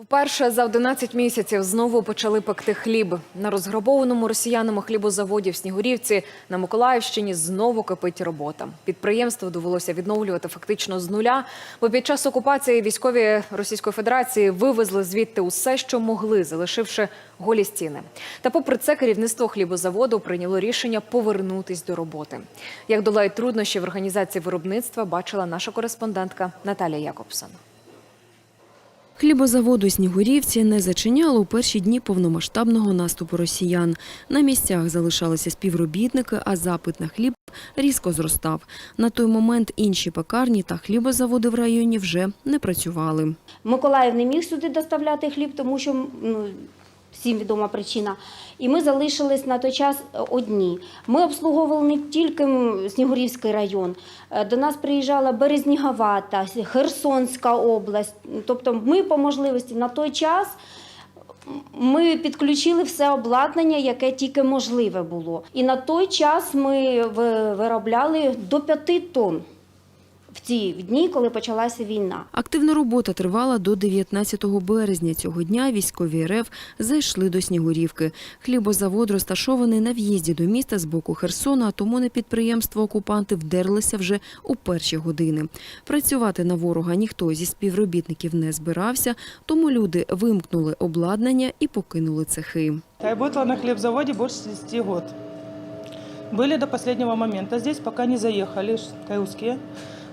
Вперше за 11 місяців знову почали пекти хліб. На розграбованому росіянами хлібозаводі в Снігурівці на Миколаївщині знову кипить робота. Підприємство довелося відновлювати фактично з нуля, бо під час окупації військові Російської Федерації вивезли звідти усе, що могли, залишивши голі стіни. Та попри це керівництво хлібозаводу прийняло рішення повернутись до роботи. Як долають труднощі в організації виробництва, бачила наша кореспондентка Наталія Якобсон. Хлібозаводу Снігурівці не зачиняло у перші дні повномасштабного наступу росіян. На місцях залишалися співробітники, а запит на хліб різко зростав. На той момент інші пекарні та хлібозаводи в районі вже не працювали. Миколаїв не міг сюди доставляти хліб, тому що ну, всім відома причина. І ми залишились на той час одні. Ми обслуговували не тільки Снігурівський район. Е, До нас приїжджала Березнігова та Херсонська область. Тобто ми по можливості на той час ми підключили все обладнання, яке тільки можливе було. І на той час ми виробляли до 5 тонн в дні, коли почалася війна. Активна робота тривала до 19 березня. Цього дня військові РФ зайшли до Снігурівки. Хлібозавод розташований на в'їзді до міста з боку Херсона, а тому на підприємство окупанти вдерлися вже у перші години. Працювати на ворога ніхто зі співробітників не збирався, тому люди вимкнули обладнання і покинули цехи. Я работала на хлебзаводе больше 10 год. Были до последнего момента. Здесь пока не заехали ш- каюские.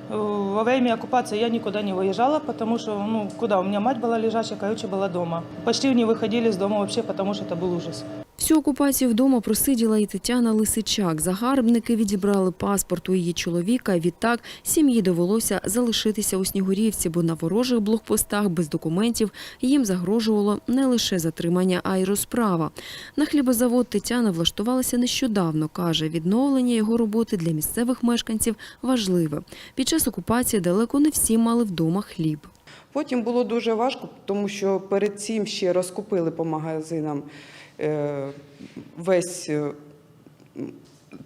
Э, Во время оккупации я никуда не выезжала, потому что, ну, куда? У меня мать была лежачая, Каютча была дома. Почти не выходили с дома вообще, потому что это был ужас. Всю окупацію вдома просиділа і Тетяна Лисичак. Загарбники відібрали паспорт у її чоловіка. Відтак сім'ї довелося залишитися у Снігурівці, бо на ворожих блокпостах без документів їм загрожувало не лише затримання, а й розправа. На хлібозавод Тетяна влаштувалася нещодавно. Каже, відновлення його роботи для місцевих мешканців важливе. Під час окупації далеко не всі мали вдома хліб. Потім було дуже важко, тому що перед цим ще розкупили по магазинам е, весь е,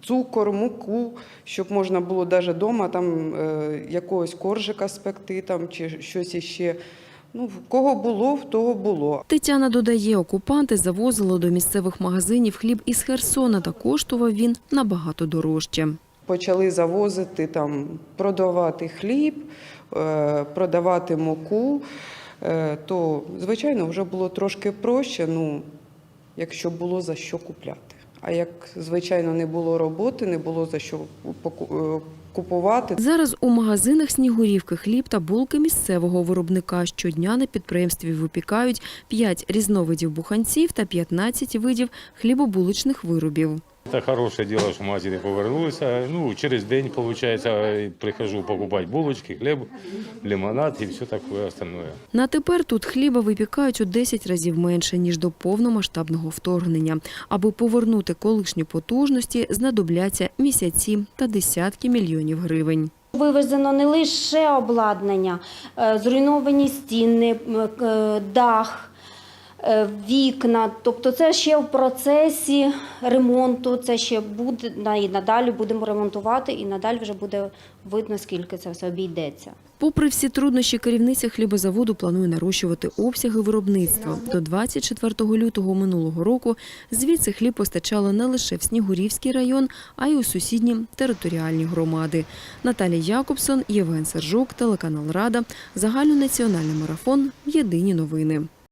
цукор, муку, щоб можна було навіть вдома там е, якогось коржика спекти там, чи щось іще. Ну, кого було, того було. Тетяна додає, окупанти завозили до місцевих магазинів хліб із Херсона, та коштував він набагато дорожче. Почали завозити там, продавати хліб, е, продавати муку, е, то, звичайно, вже було трошки проще, ну, якщо було за що купляти. А як, звичайно, не було роботи, не було за що е, купувати, Зараз у магазинах Снігурівки хліб та булки місцевого виробника. Щодня на підприємстві випікають 5 різновидів буханців та 15 видів хлібобуличних виробів. Це хороше діло, що магазини повернулися. Ну, через день, виходить, прихожу покупати булочки, хліб, лимонад і все таке остальное. На тепер тут хліба випікають у 10 разів менше, ніж до повномасштабного вторгнення. Аби повернути колишні потужності, знадобляться місяці та десятки мільйонів гривень. Вивезено не лише обладнання, е, зруйновані стіни, е, дах, вікна. Тобто це ще в процесі ремонту, це ще буде і надалі будемо ремонтувати, і надалі вже буде видно, скільки це все обійдеться. Попри всі труднощі, керівниця хлібозаводу планує нарощувати обсяги виробництва. До 24 лютого минулого року звідси хліб постачало не лише в Снігурівський район, а й у сусідні територіальні громади. Наталія Якобсон, Євген Сержук, телеканал Рада, загальнонаціональний марафон. Єдині новини.